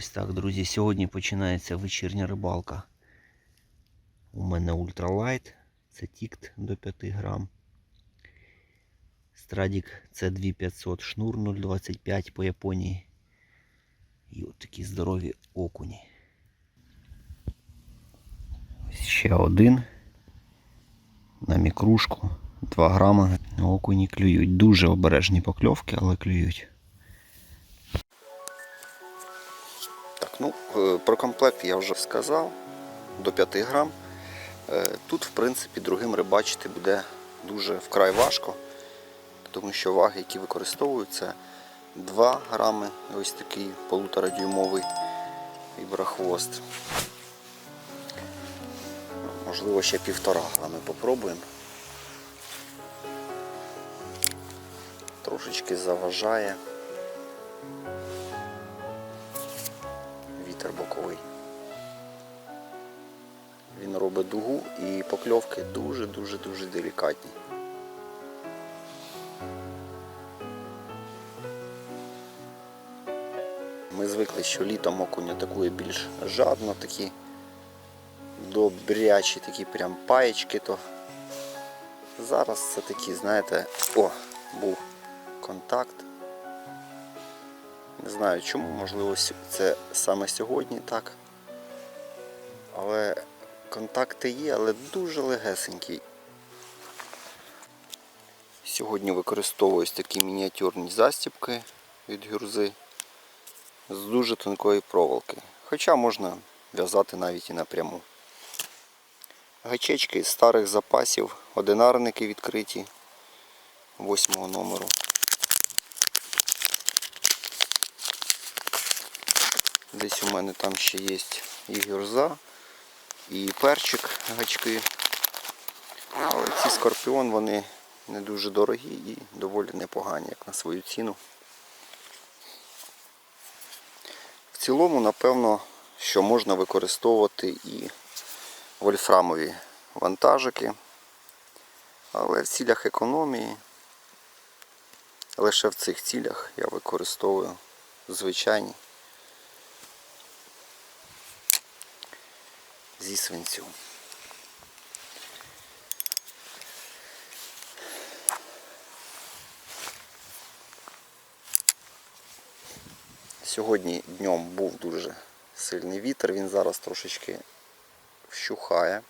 Ось так, друзі. Сьогодні починається вечірня рибалка. У мене ультралайт. Це тікт до 5 грам. Страдік це 2500, шнур 0,25 по Японії. І от такі здорові окуні. Ось ще один. На мікрушку. 2 грама. Окуні клюють. Дуже обережні покльовки, але клюють. Ну, е, про комплект я вже сказав. До 5 грам. Е, Тут, в принципі, другим рибачити буде дуже вкрай важко, тому що ваги, які використовуються, 2 грами, ось такий полуторадюймовий віброхвост. Можливо, ще півтора грами попробуємо. Трошечки заважає. Вітер боковий. Він робить дугу і покльовки дуже-дуже-дуже делікатні. Ми звикли, що літом окунь атакує більш жадно, такі добрячі, такі прям паєчки, то зараз це такі, знаєте, о, був контакт. Не знаю чому, можливо, це саме сьогодні так. Але контакти є, але дуже легесенькі. Сьогодні використовуюсь такі мініатюрні застібки від гюрзи з дуже тонкої проволоки. Хоча можна в'язати навіть і напряму. Гачечки з старих запасів, одинарники відкриті восьмого номеру. Десь у мене там ще є і гюрза, і перчик гачки. Але ці скорпіон вони не дуже дорогі і доволі непогані, як на свою ціну. В цілому, напевно, що можна використовувати і вольфрамові вантажики, але в цілях економії, лише в цих цілях я використовую звичайні зі свинцю. Сьогодні днем був дуже сильний вітер, він зараз трошечки вщухає.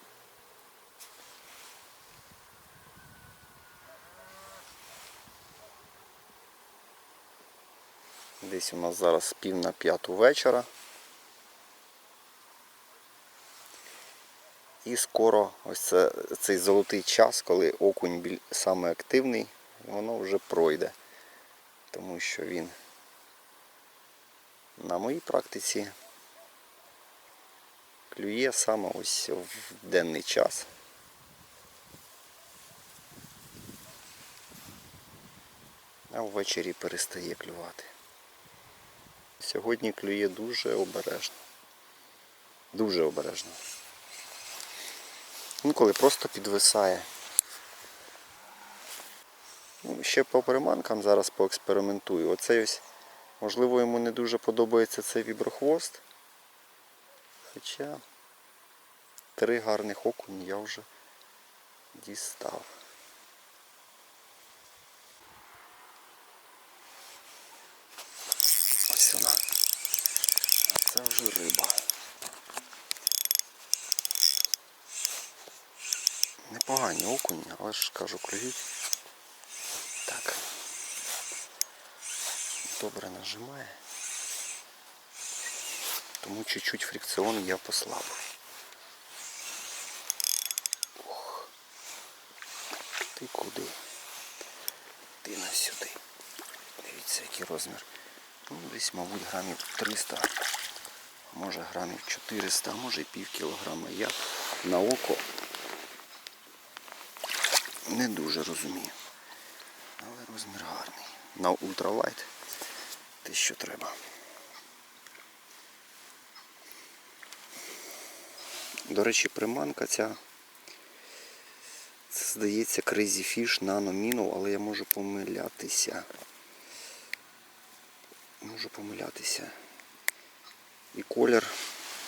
Десь у нас зараз пів на п'яту вечора. І скоро ось це, цей золотий час, коли окунь біль- саме активний, воно вже пройде. Тому що він на моїй практиці клює саме ось в денний час. А ввечері перестає клювати. Сьогодні клює дуже обережно. Дуже обережно. Інколи просто підвисає. Ну, ще по приманкам зараз поекспериментую. Оцей ось, можливо, йому не дуже подобається цей віброхвост. Хоча три гарних окуні я вже дістав. Ось вона. Це вже риба. Непогані окуні, але ж кажу, клюють. Так. Добре нажимає. Тому чуть-чуть фрикціон я послабив. Ох. Ти куди? Ти на сюди. Дивіться, який розмір. Ну, десь, мабуть, грамів 300, може грамів 400, а може і пів кілограма. Я на око не дуже розумію. Але розмір гарний. На ультралайт те, що треба. До речі, приманка ця. Це здається Crazy Fish Nano Minnow, але я можу помилятися. Можу помилятися. І колір,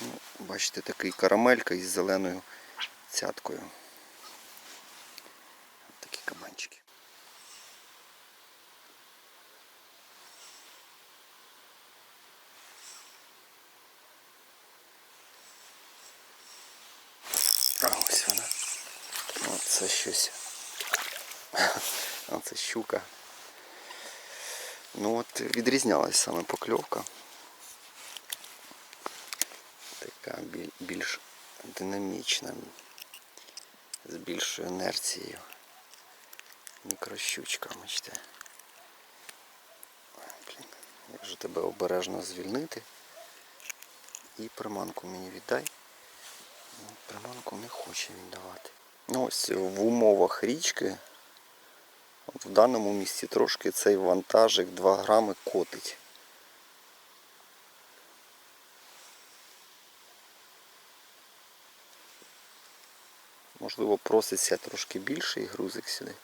ну, бачите, такий карамелька із зеленою цяткою. Такі кабанчики. А ось вона. Оце щось. Оце щука. Ну от відрізнялась саме покльовка. Така більш динамічна, з більшою інерцією. Мікрощучка, бачите. Як же тебе обережно звільнити. І приманку мені віддай. Ну, Приманку не хоче віддавати. Ну ось в умовах річки в даному місці трошки цей вантажик 2 грами котить. Можливо, проситься трошки більший грузик сюди.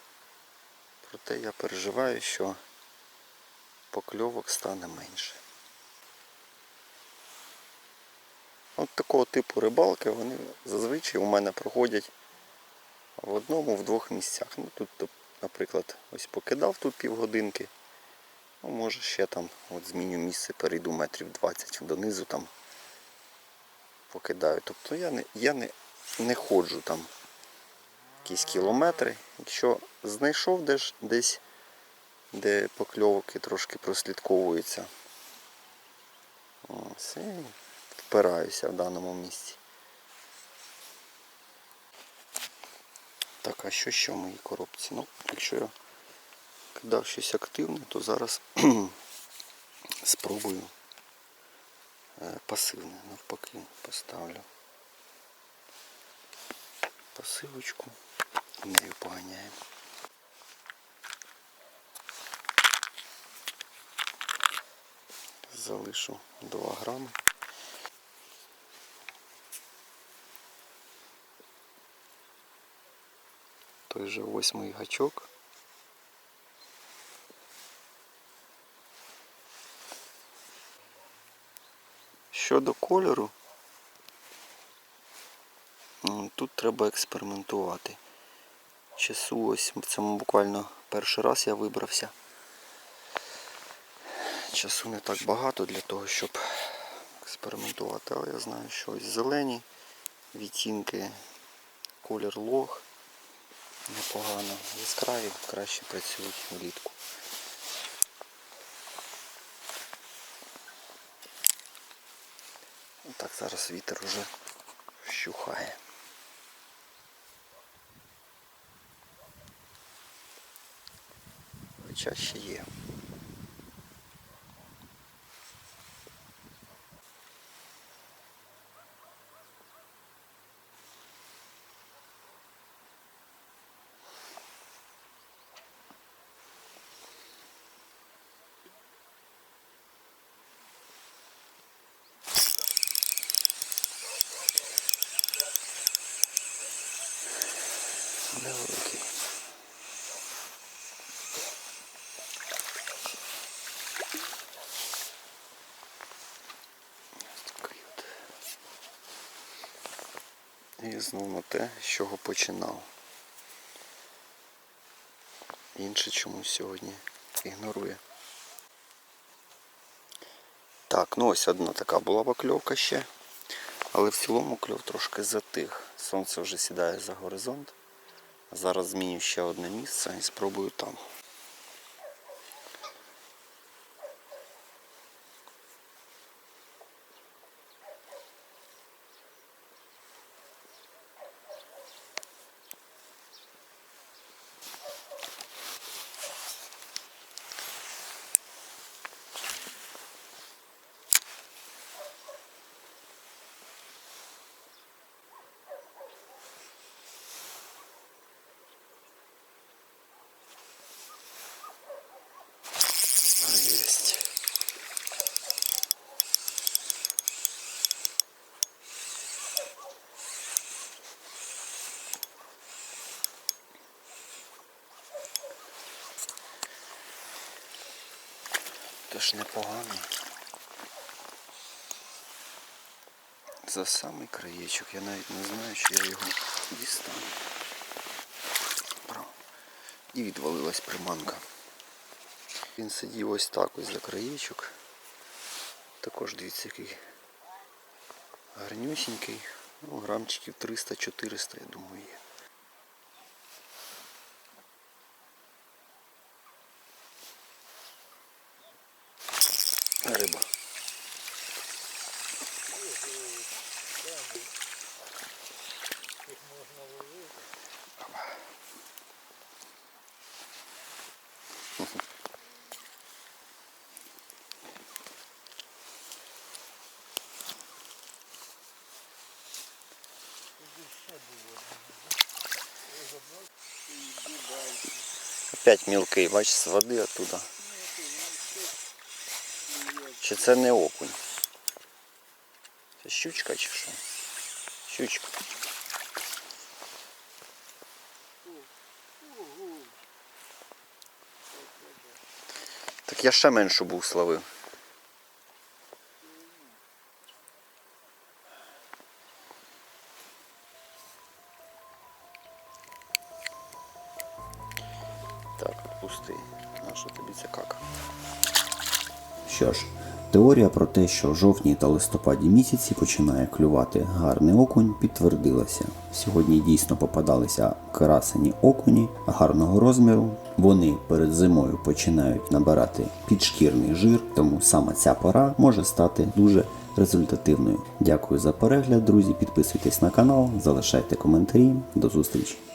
Проте я переживаю, що покльовок стане менше. От такого типу рибалки вони зазвичай у мене проходять в одному, в двох місцях. Ну тут, наприклад, ось покидав тут півгодинки. Ну, може ще там от зміню місце, перейду метрів 20 донизу там покидаю. Тобто я не, я не, не ходжу там якісь кілометри. Якщо знайшов десь, десь де покльовки трошки прослідковуються. Ось, і впираюся в даному місці. Так, а що ще в моїй коробці? Ну, якщо я кидав щось активне, то зараз спробую е, пасивне, навпаки, поставлю пасивочку і нею поганяємо. Залишу 2 грами. Той же восьмий гачок. Щодо кольору, тут треба експериментувати. Часу ось в цьому буквально перший раз я вибрався. Часу не так багато для того, щоб експериментувати, але я знаю, що ось зелені відтінки, колір лог непогано. Яскраві краще працюють влітку. Так, зараз вітер вже вщухає. Хоча ще є. От. І знову на те, з чого починав. Інше чомусь сьогодні ігнорує. Так, ну ось одна така була покльовка ще. Але в цілому кльов трошки затих. Сонце вже сідає за горизонт. Зараз зміню ще одне місце і спробую там. Теж непогано. За самий краєчок. Я навіть не знаю, чи я його дістану. І відвалилась приманка. Він сидів ось так ось за краєчок. Також дивіться, який гарнюсінький. Ну, грамчиків 300-400, я думаю, є. Риба. Опять мілкий, бачиш, з води оттуда. Чи це не окунь? Це щучка чи що? Щучка. Так я ще меншу був словив. Що ж, теорія про те, що в жовтні та листопаді місяці починає клювати гарний окунь, підтвердилася. Сьогодні дійсно попадалися красені окуні гарного розміру. Вони перед зимою починають набирати підшкірний жир, тому саме ця пора може стати дуже результативною. Дякую за перегляд, друзі. Підписуйтесь на канал, залишайте коментарі. До зустрічі!